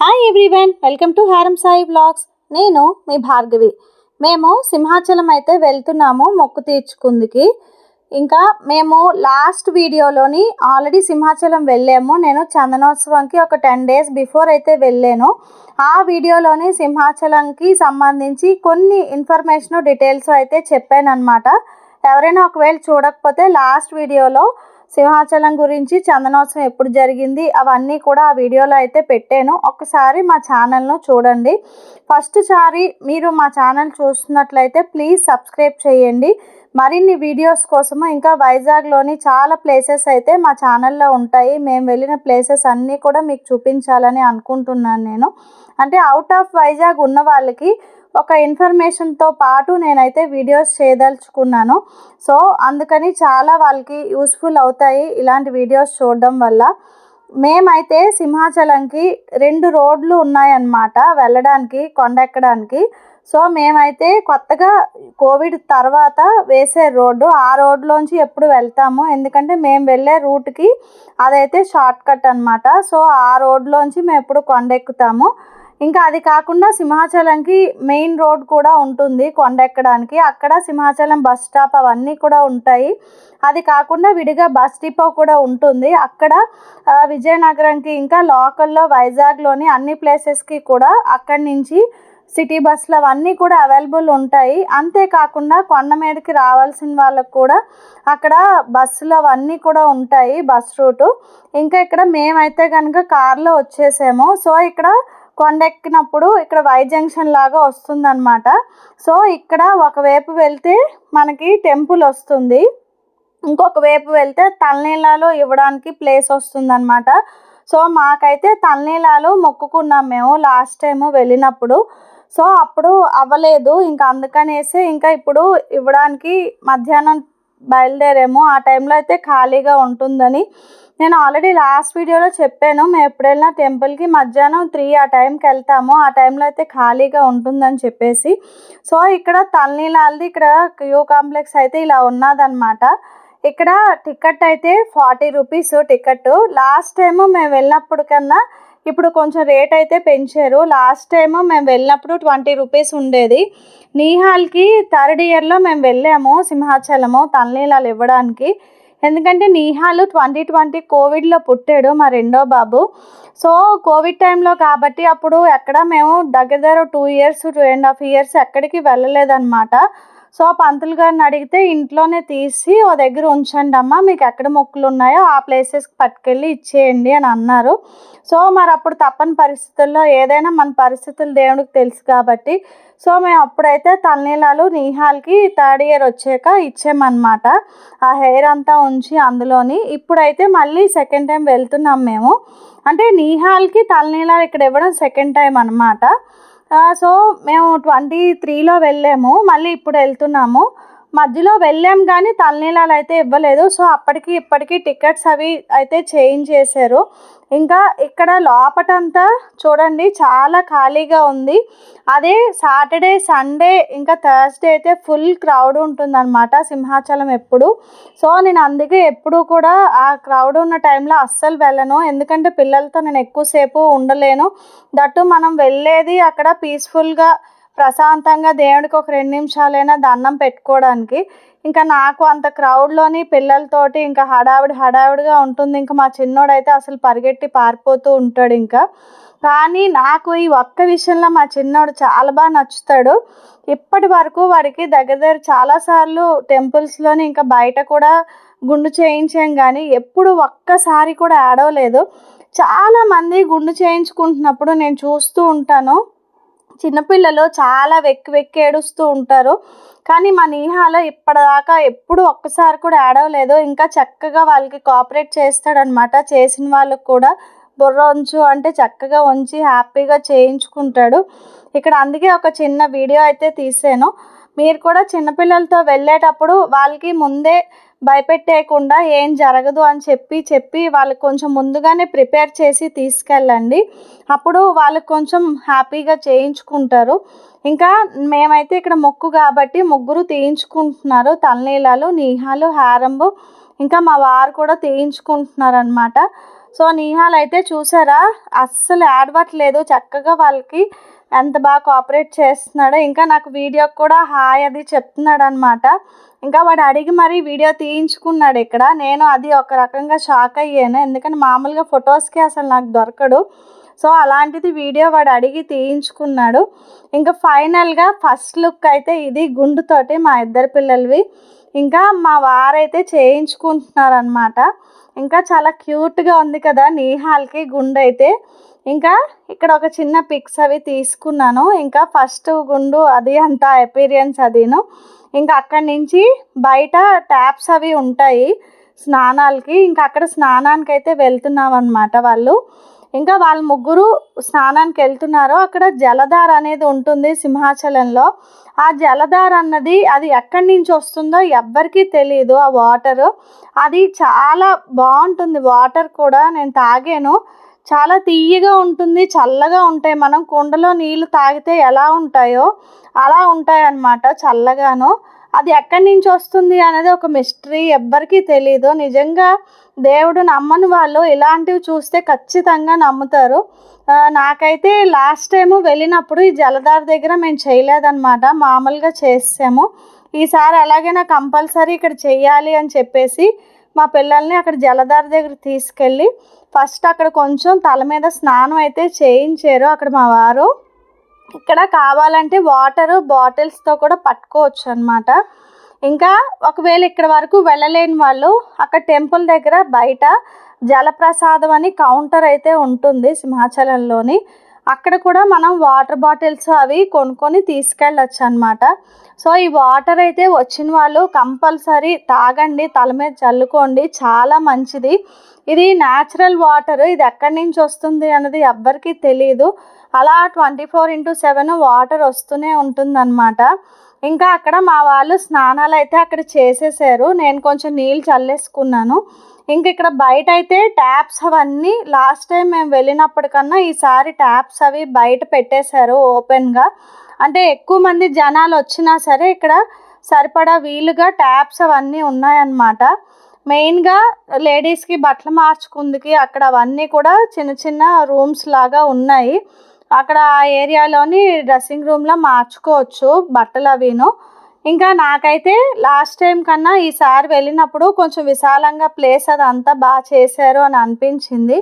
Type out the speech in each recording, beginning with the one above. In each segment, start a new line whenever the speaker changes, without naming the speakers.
Hi everyone welcome to Haram Sai blogs నేను మీ భార్గవి. మేము సింహాచలం అయితే వెళ్తున్నాము మొక్కు తీర్చుకుందికి. ఇంకా మేము లాస్ట్ వీడియోలోని ఆల్రెడీ సింహాచలం వెళ్ళాము. నేను చందనోత్సవంకి ఒక టెన్ డేస్ బిఫోర్ అయితే వెళ్ళాను. ఆ వీడియోలోని సింహాచలంకి సంబంధించి కొన్ని ఇన్ఫర్మేషన్ డీటెయిల్స్ అయితే చెప్పాను అనమాట ఎవరైనా ఒకవేళ చూడకపోతే లాస్ట్ వీడియోలో సింహాచలం గురించి చందనోత్సవం ఎప్పుడు జరిగింది అవన్నీ కూడా ఆ వీడియోలో అయితే పెట్టాను. ఒకసారి మా ఛానల్ను చూడండి. ఫస్ట్ సారి మీరు మా ఛానల్ చూస్తున్నట్లయితే ప్లీజ్ సబ్స్క్రైబ్ చేయండి. మరిన్ని వీడియోస్ కోసము ఇంకా వైజాగ్లోని చాలా ప్లేసెస్ అయితే మా ఛానల్లో ఉంటాయి. మేము వెళ్ళిన ప్లేసెస్ అన్నీ కూడా మీకు చూపించాలని అనుకుంటున్నాను నేను. అంటే అవుట్ ఆఫ్ వైజాగ్ ఉన్న వాళ్ళకి ఒక ఇన్ఫర్మేషన్తో పాటు నేనైతే వీడియోస్ చేయదలుచుకున్నాను. సో అందుకని చాలా వాళ్ళకి యూస్ఫుల్ అవుతాయి ఇలాంటి వీడియోస్ చూడడం వల్ల. మేమైతే సింహాచలంకి రెండు రోడ్లు ఉన్నాయన్నమాట వెళ్ళడానికి కొండెక్కడానికి. సో మేమైతే కొత్తగా కోవిడ్ తర్వాత వేసే రోడ్డు ఆ రోడ్లోంచి ఎప్పుడు వెళ్తాము. ఎందుకంటే మేము వెళ్ళే రూట్కి అదైతే షార్ట్ కట్ అనమాట సో ఆ రోడ్లోంచి మేము ఎప్పుడు కొండెక్కుతాము. ఇంకా అది కాకుండా సింహాచలంకి మెయిన్ రోడ్ కూడా ఉంటుంది కొండ ఎక్కడానికి. అక్కడ సింహాచలం బస్ స్టాప్ అవన్నీ కూడా ఉంటాయి. అది కాకుండా విడిగా బస్ డిపో కూడా ఉంటుంది. అక్కడ విజయనగరంకి ఇంకా లోకల్లో వైజాగ్లోని అన్ని ప్లేసెస్కి కూడా అక్కడి నుంచి సిటీ బస్సులు అవన్నీ కూడా అవైలబుల్ ఉంటాయి. అంతేకాకుండా కొండ మీదకి రావాల్సిన వాళ్ళకు కూడా అక్కడ బస్సులు అవన్నీ కూడా ఉంటాయి బస్ రూటు. ఇంకా ఇక్కడ మేమైతే కనుక కార్లో వచ్చేసాము. సో ఇక్కడ కొండెక్కినప్పుడు ఇక్కడ వై జంక్షన్ లాగా వస్తుందన్నమాట. సో ఇక్కడ ఒకవైపు వెళ్తే మనకి టెంపుల్ వస్తుంది. ఇంకొక వైపు వెళ్తే తలనీలాలు ఇవ్వడానికి ప్లేస్ వస్తుందన్నమాట. సో మాకైతే తలనీలాలు మొక్కుకున్నాం మేము లాస్ట్ టైం వెళ్ళినప్పుడు. సో అప్పుడు అవ్వలేదు. ఇంకా అందుకనేసి ఇంకా ఇప్పుడు ఇవ్వడానికి మధ్యాహ్నం బయలుదేరాము. ఆ టైంలో అయితే ఖాళీగా ఉంటుందని నేను ఆల్రెడీ లాస్ట్ వీడియోలో చెప్పాను. మేము ఎప్పుడైనా టెంపుల్కి మధ్యాహ్నం త్రీ ఆ టైంకి వెళ్తాము. ఆ టైంలో అయితే ఖాళీగా ఉంటుందని చెప్పేసి. సో ఇక్కడ తల్నీలాల్ది ఇక్కడ క్యూ కాంప్లెక్స్ అయితే ఇలా ఉన్నదన్నమాట. ఇక్కడ టికెట్ అయితే forty rupees ticket. Last time మేము వెళ్ళినప్పుడు కన్నా ఇప్పుడు కొంచెం రేట్ అయితే పెంచారు. లాస్ట్ టైం మేము వెళ్ళినప్పుడు ట్వంటీ రూపీస్ ఉండేది. నీహాల్కి థర్డ్ ఇయర్లో మేము వెళ్ళాము సింహాచలము తలనీలాలు ఇవ్వడానికి. ఎందుకంటే నీహాలు ట్వంటీ ట్వంటీ కోవిడ్లో పుట్టాడు మా రెండో బాబు. సో కోవిడ్ టైంలో కాబట్టి అప్పుడు ఎక్కడ మేము దగ్గర దగ్గర two years two and half years ఎక్కడికి వెళ్ళలేదన్నమాట. సో పంతులు గారిని అడిగితే ఇంట్లోనే తీసి ఓ దగ్గర ఉంచండి అమ్మ మీకు ఎక్కడ మొక్కులు ఉన్నాయో ఆ ప్లేసెస్కి పట్టుకెళ్ళి ఇచ్చేయండి అని అన్నారు. సో మరి అప్పుడు తప్పని పరిస్థితుల్లో ఏదైనా మన పరిస్థితులు దేవుడికి తెలుసు కాబట్టి సో మేము అప్పుడైతే తలనీలాలు నీహాల్కి థర్డ్ ఇయర్ వచ్చాక ఇచ్చామన్నమాట ఆ హెయిర్ అంతా ఉంచి అందులోని ఇప్పుడైతే మళ్ళీ సెకండ్ టైం వెళ్తున్నాం మేము. అంటే నీహాల్కి తల్నీలాలు ఇక్కడ ఇవ్వడం సెకండ్ టైం అనమాట సో మేము ట్వంటీ త్రీలో వెళ్ళాము. మళ్ళీ ఇప్పుడు వెళ్తున్నాము. మధ్యలో వెళ్ళాం కానీ తలనీలాలు అయితే ఇవ్వలేదు. సో అప్పటికి ఇప్పటికీ టికెట్స్ అవి అయితే చేంజ్ చేశారు. ఇంకా ఇక్కడ లోపటంతా చూడండి చాలా ఖాళీగా ఉంది. అదే సాటర్డే సండే ఇంకా థర్స్డే అయితే ఫుల్ క్రౌడ్ ఉంటుందన్నమాట సింహాచలం ఎప్పుడు. సో నేను అందుకే ఎప్పుడు కూడా ఆ క్రౌడ్ ఉన్న టైంలో అస్సలు వెళ్ళను. ఎందుకంటే పిల్లలతో నేను ఎక్కువసేపు ఉండలేను. దట్టు మనం వెళ్ళేది అక్కడ పీస్ఫుల్గా ప్రశాంతంగా దేవుడికి ఒక రెండు నిమిషాలైనా దండం పెట్టుకోవడానికి. ఇంకా నాకు అంత క్రౌడ్లోని పిల్లలతోటి ఇంకా హడావిడి హడావిడిగా ఉంటుంది. ఇంకా మా చిన్నోడైతే అసలు పరిగెట్టి పారిపోతూ ఉంటాడు ఇంకా. కానీ నాకు ఈ ఒక్క విషయంలో మా చిన్నోడు చాలా బాగా నచ్చుతాడు. ఇప్పటి వరకు వాడికి దగ్గర దగ్గర చాలాసార్లు టెంపుల్స్లోని ఇంకా బయట కూడా గుండు చేయించాం కానీ ఎప్పుడు ఒక్కసారి కూడా ఆడవలేదు చాలామంది గుండు చేయించుకుంటున్నప్పుడు నేను చూస్తూ ఉంటాను. చిన్నపిల్లలు చాలా వెక్కి వెక్కి ఏడుస్తూ ఉంటారు. కానీ మా నీహాలో ఇప్పటిదాకా ఎప్పుడు ఒక్కసారి కూడా ఏడవలేదు. ఇంకా చక్కగా వాళ్ళకి కోఆపరేట్ చేస్తాడనమాట చేసిన వాళ్ళకు కూడా బుర్ర ఉంచు అంటే చక్కగా ఉంచి హ్యాపీగా చేయించుకుంటాడు. ఇక్కడ అందుకే ఒక చిన్న వీడియో అయితే తీసాను. మీరు కూడా చిన్నపిల్లలతో వెళ్ళేటప్పుడు వాళ్ళకి ముందే భయపెట్టేయకుండా ఏం జరగదు అని చెప్పి చెప్పి వాళ్ళకి కొంచెం ముందుగానే ప్రిపేర్ చేసి తీసుకెళ్ళండి. అప్పుడు వాళ్ళకి కొంచెం హ్యాపీగా చేయించుకుంటారు. ఇంకా మేమైతే ఇక్కడ మొక్కు కాబట్టి ముగ్గురు తీయించుకుంటున్నారు. తలనీలాలు నీహాలు హారంబు. ఇంకా మా వారు కూడా తీయించుకుంటున్నారు అనమాట సో నీహాలు అయితే చూసారా? అస్సలు ఆడవట్లేదు చక్కగా వాళ్ళకి ఎంత బాగా కోఆపరేట్ చేస్తున్నాడో. ఇంకా నాకు వీడియో కూడా హాయ్ అది చెప్తున్నాడు అనమాట ఇంకా వాడు అడిగి మరీ వీడియో తీయించుకున్నాడు ఇక్కడ. నేను అది ఒక రకంగా షాక్ అయ్యాను. ఎందుకంటే మామూలుగా ఫొటోస్కి అసలు నాకు దొరకడు. సో అలాంటిది వీడియో వాడు అడిగి తీయించుకున్నాడు. ఇంకా ఫైనల్గా ఫస్ట్ లుక్ అయితే ఇది గుండుతోటి మా ఇద్దరు పిల్లలవి. ఇంకా మా వారైతే చేయించుకుంటున్నారు అనమాట ఇంకా చాలా క్యూట్గా ఉంది కదా నీహాల్కి గుండు అయితే ఇంకా ఇక్కడ ఒక చిన్న పిక్స్ అవి తీసుకున్నాను. ఇంకా ఫస్ట్ గుండు అది అంత ఎపీరియన్స్ అదిను. ఇంకా అక్కడి నుంచి బయట ట్యాప్స్ అవి ఉంటాయి స్నానాలకి. ఇంకా అక్కడ స్నానానికి అయితే వెళ్తున్నాం అనమాట వాళ్ళు. ఇంకా వాళ్ళ ముగ్గురు స్నానానికి వెళ్తున్నారు అక్కడ జలధార అనేది ఉంటుంది సింహాచలంలో. ఆ జలధార అన్నది అది ఎక్కడి నుంచి వస్తుందో ఎవ్వరికీ తెలియదు ఆ వాటర్. అది చాలా బాగుంటుంది వాటర్ కూడా నేను తాగాను. చాలా తీయగా ఉంటుంది చల్లగా ఉంటాయి. మనం కుండలో నీళ్ళు తాగితే ఎలా ఉంటాయో అలా ఉంటాయి అన్నమాట చల్లగాను. అది ఎక్కడి నుంచి వస్తుంది అనేది ఒక మిస్టరీ ఎవ్వరికీ తెలియదు నిజంగా దేవుడు నమ్మని వాళ్ళు ఇలాంటివి చూస్తే ఖచ్చితంగా నమ్ముతారు. నాకైతే లాస్ట్ టైం వెళ్ళినప్పుడు ఈ జలధార దగ్గర మేము చేయలేదన్నమాట. మామూలుగా చేసాము ఈసారి అలాగైనా కంపల్సరీ ఇక్కడ చేయాలి అని చెప్పేసి మా పిల్లల్ని అక్కడ జలధార దగ్గర తీసుకెళ్ళి ఫస్ట్ అక్కడ కొంచెం తల మీద స్నానం అయితే చేయించారు అక్కడ మా వారు. ఇక్కడ కావాలంటే వాటర్ బాటిల్స్తో కూడా పట్టుకోవచ్చు అనమాట ఇంకా ఒకవేళ ఇక్కడ వరకు వెళ్ళలేని వాళ్ళు అక్కడ టెంపుల్ దగ్గర బయట జలప్రసాదం అని కౌంటర్ అయితే ఉంటుంది సింహాచలంలోని. అక్కడ కూడా మనం వాటర్ బాటిల్స్ అవి కొనుక్కొని తీసుకెళ్ళచ్చు అనమాట సో ఈ వాటర్ అయితే వచ్చిన వాళ్ళు కంపల్సరీ తాగండి తల మీద చల్లుకోండి చాలా మంచిది. ఇది న్యాచురల్ వాటర్ ఇది ఎక్కడి నుంచి వస్తుంది అన్నది ఎవ్వరికీ తెలియదు అలా twenty four into seven water వస్తూనే ఉంటుందన్నమాట. ఇంకా అక్కడ మా వాళ్ళు స్నానాలు అయితే అక్కడ చేసేసారు. నేను కొంచెం నీళ్ళు చల్లేసుకున్నాను. ఇంక ఇక్కడ బయట అయితే ట్యాప్స్ అవన్నీ లాస్ట్ టైం మేము వెళ్ళినప్పటికన్నా ఈసారి ట్యాప్స్ అవి బయట పెట్టేశారు ఓపెన్గా. అంటే ఎక్కువ మంది జనాలు వచ్చినా సరే ఇక్కడ సరిపడా వీలుగా ట్యాప్స్ అవన్నీ ఉన్నాయన్నమాట. మెయిన్గా లేడీస్కి బట్టలు మార్చుకుందికి అక్కడ అవన్నీ కూడా చిన్న చిన్న రూమ్స్ లాగా ఉన్నాయి. అక్కడ ఆ ఏరియాలోని డ్రెస్సింగ్ రూమ్లో మార్చుకోవచ్చు బట్టలు అవిను. ఇంకా నాకైతే లాస్ట్ టైం కన్నా ఈసారి వెళ్ళినప్పుడు కొంచెం విశాలంగా ప్లేస్ అదంతా బాగా చేశారు అని అనిపించింది.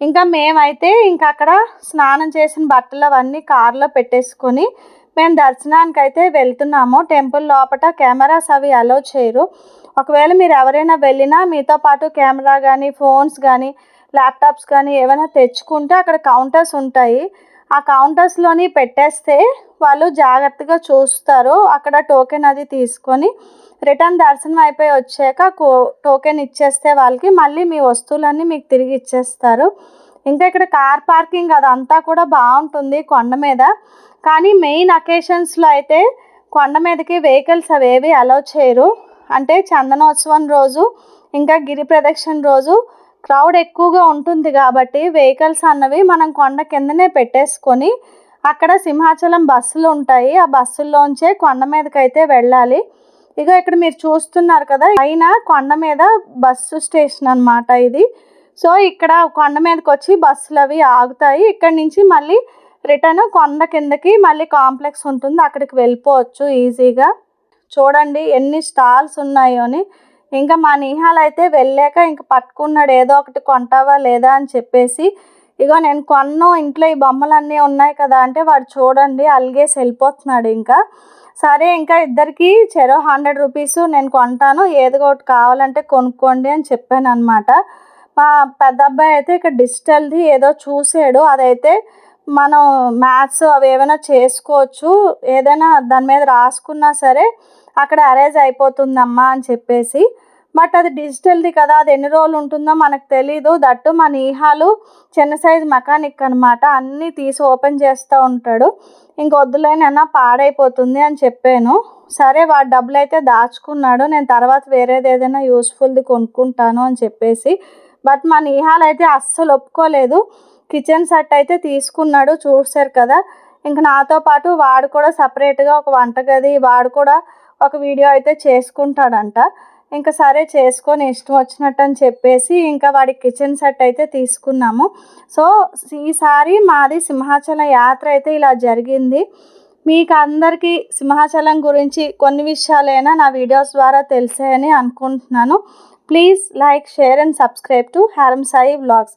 ఇంకా మేమైతే ఇంకా అక్కడ స్నానం చేసిన బట్టలు అవన్నీ కార్లో పెట్టేసుకొని మేము దర్శనానికి అయితే వెళ్తున్నాము. టెంపుల్ లోపల కెమెరాస్ అవి అలో చేయరు. ఒకవేళ మీరు ఎవరైనా వెళ్ళినా మీతో పాటు కెమెరా కానీ ఫోన్స్ కానీ ల్యాప్టాప్స్ కానీ ఏమైనా తెచ్చుకుంటే అక్కడ కౌంటర్స్ ఉంటాయి. ఆ కౌంటర్స్లోని పెట్టేస్తే వాళ్ళు జాగ్రత్తగా చూస్తారు. అక్కడ టోకెన్ అది తీసుకొని రిటర్న్ దర్శనం అయిపోయి వచ్చాక కో- టోకెన్ ఇచ్చేస్తే వాళ్ళకి మళ్ళీ మీ వస్తువులన్నీ మీకు తిరిగి ఇచ్చేస్తారు. ఇంకా ఇక్కడ కార్ పార్కింగ్ అదంతా కూడా బాగుంటుంది కొండ మీద. కానీ మెయిన్ అకేషన్స్లో అయితే కొండ మీదకి వెహికల్స్ అవేవి అలౌ చేయరు. అంటే చందనోత్సవం రోజు ఇంకా గిరి ప్రదక్షిణ రోజు క్రౌడ్ ఎక్కువగా ఉంటుంది కాబట్టి వెహికల్స్ అన్నవి మనం కొండ కిందనే పెట్టేసుకొని అక్కడ సింహాచలం బస్సులు ఉంటాయి. ఆ బస్సుల్లోంచే కొండ మీదకి అయితే వెళ్ళాలి. ఇక ఇక్కడ మీరు చూస్తున్నారు కదా పైన కొండ మీద బస్సు స్టేషన్ అనమాట ఇది. సో ఇక్కడ కొండ మీదకి వచ్చి బస్సులు అవి ఆగుతాయి. ఇక్కడ నుంచి మళ్ళీ రిటర్న్ కొండ కిందకి మళ్ళీ కాంప్లెక్స్ ఉంటుంది. అక్కడికి వెళ్ళిపోవచ్చు ఈజీగా. చూడండి ఎన్ని స్టాల్స్ ఉన్నాయో అని ఇంకా మా నిహాల్ అయితే వెళ్ళాక ఇంక పట్టుకున్నాడు ఏదో ఒకటి కొంటావా లేదా అని చెప్పేసి ఇగో నేను కొన్ను ఇంట్లో ఈ బొమ్మలన్నీ ఉన్నాయి కదా అంటే వాడు చూడండి అలిగేసి వెళ్ళిపోతున్నాడు ఇంకా. సరే ఇంకా ఇద్దరికి చెరో హండ్రెడ్ రూపీస్ నేను కొంటాను ఏదో ఒకటి కావాలంటే కొనుక్కోండి అని చెప్పాను అనమాట మా పెద్ద అబ్బాయి అయితే ఇక్కడ డిజిటల్ది ఏదో చూసాడు అదైతే మనం మ్యాథ్స్ అవి ఏమైనా చేసుకోవచ్చు. ఏదైనా దాని మీద రాసుకున్నా సరే అక్కడ అరేంజ్ అయిపోతుందమ్మా అని చెప్పేసి. బట్ అది డిజిటల్ది కదా అది ఎన్ని రోజులు ఉంటుందో మనకు తెలీదు. దట్టు మా నీహాలు చిన్న సైజ్ మెకానిక్ అనమాట అన్నీ తీసి ఓపెన్ చేస్తూ ఉంటాడు. ఇంక వద్దులేనన్నా పాడైపోతుంది అని చెప్పాను. సరే వాడు డబ్బులు అయితే దాచుకున్నాడు. నేను తర్వాత వేరేది ఏదైనా యూస్ఫుల్ది కొనుక్కుంటాను అని చెప్పేసి. బట్ మా నిహాల్ అయితే అస్సలు ఒప్పుకోలేదు. కిచెన్ సెట్ అయితే తీసుకున్నాడు చూసారు కదా. ఇంక నాతో పాటు వాడు కూడా సపరేట్గా ఒక వంటగది వాడు కూడా ఒక వీడియో అయితే చేసుకుంటాడంట. ఇంకా సరే చేసుకొని ఇష్టం వచ్చినట్టు అని చెప్పేసి ఇంకా వాడి కిచెన్ సెట్ అయితే తీసుకున్నాము. సో ఈసారి మాది సింహాచలం యాత్ర అయితే ఇలా జరిగింది. మీకు అందరికీ సింహాచలం గురించి కొన్ని విషయాలైనా నా వీడియోస్ ద్వారా తెలిసాయని అనుకుంటున్నాను. Please like share and subscribe to Haram Sai blogs